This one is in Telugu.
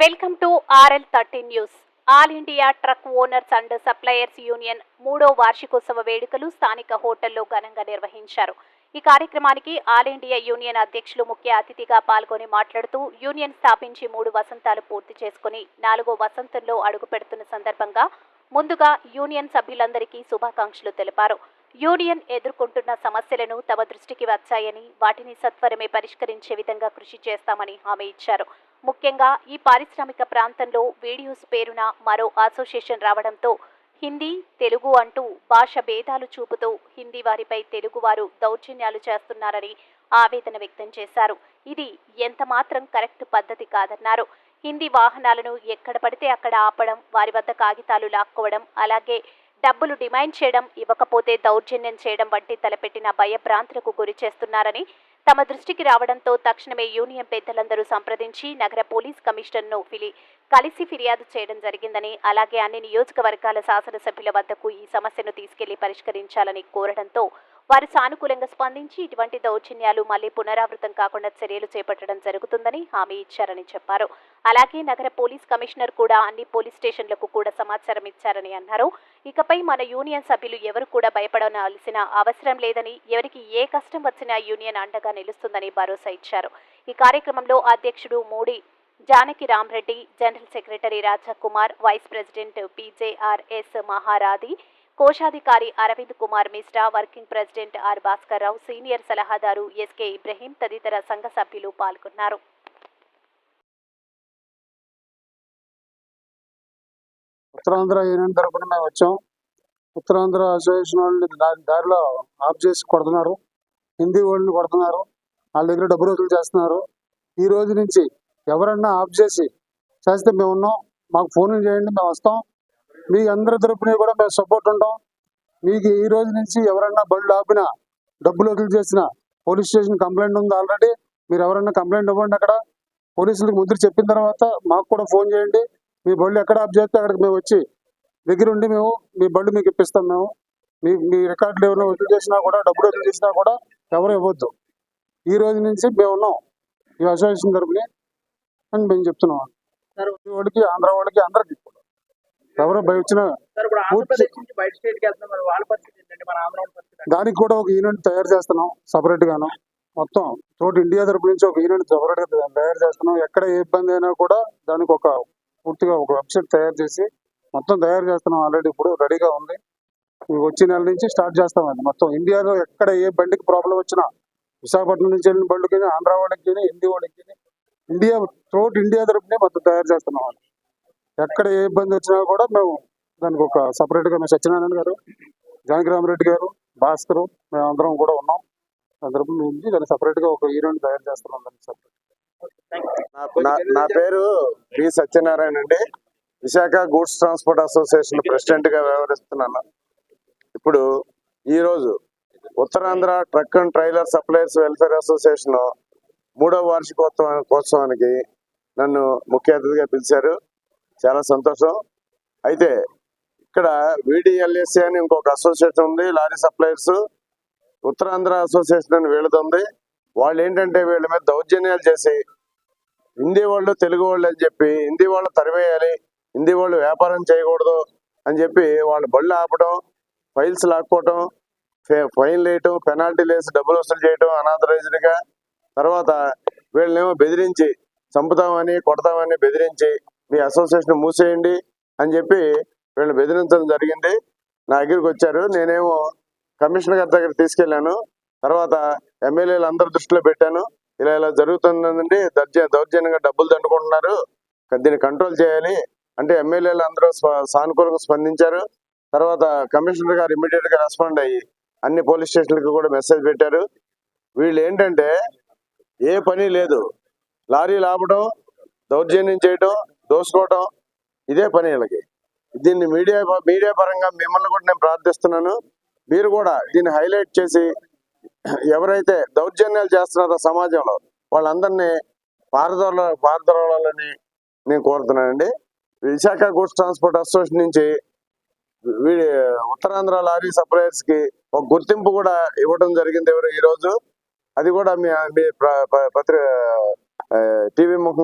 Welcome to R L thirteen news. All India truck owners and suppliers union మూడో వార్షికోత్సవ వేడుకలు స్థానిక హోటల్లో ఘనంగా నిర్వహించారు. ఈ కార్యక్రమానికి ఆల్ ఇండియా యూనియన్ అధ్యక్షులు ముఖ్య అతిథిగా పాల్గొని మాట్లాడుతూ యూనియన్ స్థాపించి మూడు వసంతాలు పూర్తి చేసుకుని నాలుగో వసంతంలో అడుగుపెడుతున్న సందర్భంగా ముందుగా యూనియన్ సభ్యులందరికీ శుభాకాంక్షలు తెలిపారు. యూనియన్ ఎదుర్కొంటున్న సమస్యలను తమ దృష్టికి వచ్చాయని వాటిని సత్వరమే పరిష్కరించే విధంగా కృషి చేస్తామని హామీ ఇచ్చారు. ముఖ్యంగా ఈ పారిశ్రామిక ప్రాంతంలో వీడియోస్ పేరున మరో అసోసియేషన్ రావడంతో హిందీ తెలుగు అంటూ భాష భేదాలు చూపుతూ హిందీ వారిపై తెలుగువారు దౌర్జన్యాలు చేస్తున్నారని ఆవేదన వ్యక్తం చేశారు. ఇది ఎంత మాత్రం కరెక్ట్ పద్ధతి కాదన్నారు. హిందీ వాహనాలను ఎక్కడ పడితే అక్కడ ఆపడం వారి వద్ద కాగితాలు లాక్కోవడం అలాగే డబ్బులు డిమాండ్ చేయడం ఇవ్వకపోతే దౌర్జన్యం చేయడం వంటి తలపెట్టిన భయభ్రాంతులకు గురి చేస్తున్నారని తమ దృష్టికి రావడంతో తక్షణమే యూనియన్ పెద్దలందరూ సంప్రదించి నగర పోలీస్ కమిషనర్ను ఫిలి కలిసి ఫిర్యాదు చేయడం జరిగిందని అలాగే అన్ని నియోజకవర్గాల శాసనసభ్యుల వద్దకు ఈ సమస్యను తీసుకెళ్ళి పరిష్కరించాలని కోరడంతో వారు సానుకూలంగా స్పందించి ఇటువంటి దౌర్జన్యాలు మళ్ళీ పునరావృతం కాకుండా చర్యలు చేపట్టడం జరుగుతుందని హామీ ఇచ్చారని చెప్పారు. అలాగే నగర పోలీస్ కమిషనర్ కూడా అన్ని పోలీస్ స్టేషన్లకు కూడా సమాచారం ఇచ్చారని అన్నారు. ఇకపై మన యూనియన్ సభ్యులు ఎవరు కూడా భయపడవలసిన అవసరం లేదని ఎవరికి ఏ కష్టం వచ్చినా యూనియన్ అండగా నిలుస్తుందని భరోసా ఇచ్చారు. ఈ కార్యక్రమంలో అధ్యక్షుడు Modi Janaki Ramreddy general secretary Raja Kumar vice president P J R S మహారాధి కోశాధికారి Arvind Kumar Mishra working president R Bhaskar Rao senior సలహాదారు ఎస్కే ఇబ్రహీం తదితర సంఘ సభ్యులు పాల్గొన్నారు. ఉత్తరాంధ్ర యూనియన్ తరఫున మేము వచ్చాం. ఉత్తరాంధ్ర అసోసియేషన్ వాళ్ళని దారి దారిలో ఆఫ్ చేసి కొడుతున్నారు. హిందీ వాళ్ళని కొడుతున్నారు. వాళ్ళ దగ్గర డబ్బు రోజులు చేస్తున్నారు. ఈ రోజు నుంచి ఎవరన్నా ఆఫ్ చేసి చేస్తే మేము ఉన్నాం. మాకు ఫోన్ చేయండి మేము వస్తాం. మీ అందరి తరపున కూడా మేము సపోర్ట్ ఉంటాం మీకు ఈ రోజు నుంచి ఎవరన్నా బళ్ళు ఆపినా డబ్బులు వసూలు చేసిన పోలీస్ స్టేషన్ కంప్లైంట్ ఉంది ఆల్రెడీ మీరు ఎవరన్నా కంప్లైంట్ ఇవ్వండి అక్కడ. పోలీసులకు ముద్ర చెప్పిన తర్వాత మాకు కూడా ఫోన్ చేయండి. మీ బళ్ళు ఎక్కడ ఆఫ్ చేస్తే అక్కడికి మేము వచ్చి దగ్గర ఉండి మేము మీ బళ్ళు మీకు ఇప్పిస్తాం మేము. మీ మీ రికార్డులు ఎవరైనా వసూలు చేసినా కూడా డబ్బులు వసూలు చేసినా కూడా ఎవరు ఇవ్వద్దు. ఈ రోజు నుంచి మేము ఉన్నాం. ఈ అసోసియేషన్ తరపుని అని మేము చెప్తున్నాం. వాడికి ఆంధ్ర వాళ్ళకి అందరికి. ఎవరు వచ్చిన? దానికి కూడా ఒక యూనిట్ తయారు చేస్తున్నాం సపరేట్ గాను మొత్తం తోటి ఇండియా తరపు నుంచి ఒక యూనిట్ సపరేట్గా తయారు చేస్తున్నాం. ఎక్కడ ఏ ఇబ్బంది అయినా కూడా దానికి ఒక పూర్తిగా ఒక వెబ్సైట్ తయారు చేసి మొత్తం తయారు చేస్తున్నాం ఆల్రెడీ ఇప్పుడు రెడీగా ఉంది. వచ్చే నెల నుంచి స్టార్ట్ చేస్తాం అది. మొత్తం ఇండియాలో ఎక్కడ ఏ బండికి ప్రాబ్లం వచ్చినా విశాఖపట్నం నుంచి వెళ్ళిన బండికి ఆంధ్ర వాళ్ళకి హిందీ వాళ్ళకి ఇండియా త్రోట్ ఇండియా తరపునే మొత్తం తయారు చేస్తున్నాం. ఎక్కడ ఏ ఇబ్బంది వచ్చినా కూడా మేము దానికి ఒక సపరేట్గా మేము సత్యనారాయణ గారు జానకిరామరెడ్డి గారు భాస్కర్ మేము అందరం కూడా ఉన్నాం. అందరం నుంచి దాన్ని సపరేట్గా ఒక యూనిట్ తయారు చేస్తున్నాం. నా నా పేరు బి సత్యనారాయణ అండి. విశాఖ గూడ్స్ ట్రాన్స్పోర్ట్ అసోసియేషన్ ప్రెసిడెంట్గా వ్యవహరిస్తున్నాను. ఇప్పుడు ఈ రోజు Uttarandhra truck and trailer suppliers welfare association మూడవ వార్షికోత్సవ కోత్సవానికి నన్ను ముఖ్య అతిథిగా పిలిచారు. చాలా సంతోషం. అయితే ఇక్కడ విడిఎల్ఎస్సి అని ఇంకొక అసోసియేషన్ ఉంది లారీ సప్లయర్స్. ఉత్తరాంధ్ర అసోసియేషన్ అని వీళ్ళది ఉంది. వాళ్ళు ఏంటంటే వీళ్ళ మీద దౌర్జన్యాలు చేసి హిందీ వాళ్ళు తెలుగు వాళ్ళు అని చెప్పి హిందీ వాళ్ళు తరివేయాలి హిందీ వాళ్ళు వ్యాపారం చేయకూడదు అని చెప్పి వాళ్ళు బళ్ళు ఆపడం ఫైల్స్ లాక్కోవటం ఫే- ఫైన్ వేయటం పెనాల్టీలు వేసి డబ్బులు వసూలు చేయటం అనాథరైజ్డ్గా. తర్వాత వీళ్ళనేమో బెదిరించి చంపుతామని కొడతామని బెదిరించి మీ అసోసియేషన్ మూసేయండి అని చెప్పి వీళ్ళని బెదిరించడం జరిగింది. నా దగ్గరికి వచ్చారు. నేనేమో కమిషనర్ గారి దగ్గర తీసుకెళ్ళాను తర్వాత ఎమ్మెల్యేలు అందరి దృష్టిలో పెట్టాను. ఇలా ఇలా జరుగుతుందండి. దర్జ దౌర్జన్యంగా డబ్బులు దండుకుంటున్నారు. దీన్ని కంట్రోల్ చేయాలి. అంటే ఎమ్మెల్యేలు అందరూ సానుకూలంగా స్పందించారు. తర్వాత కమిషనర్ గారు ఇమీడియట్గా రెస్పాండ్ అయ్యి అన్ని పోలీస్ స్టేషన్లకు కూడా మెసేజ్ పెట్టారు. వీళ్ళు ఏంటంటే ఏ పని లేదు. లారీలు ఆపడం దౌర్జన్యం చేయటం దోసుకోవటం ఇదే పని వీళ్ళకి. దీన్ని మీడియా మీడియా పరంగా మిమ్మల్ని కూడా నేను ప్రార్థిస్తున్నాను. మీరు కూడా దీన్ని హైలైట్ చేసి ఎవరైతే దౌర్జన్యాలు చేస్తున్నారో సమాజంలో వాళ్ళందరినీ పారదోల పారదోలాలని నేను కోరుతున్నానండి. విశాఖ గూడ్స్ ట్రాన్స్పోర్ట్ అసోసియేషన్ నుంచి వీడి ఉత్తరాంధ్ర లారీ సప్లయర్స్కి ఒక గుర్తింపు కూడా ఇవ్వడం జరిగింది ఎవరు ఈ రోజు. అది కూడా మీ మీ పత్రిక టీవీ ముఖం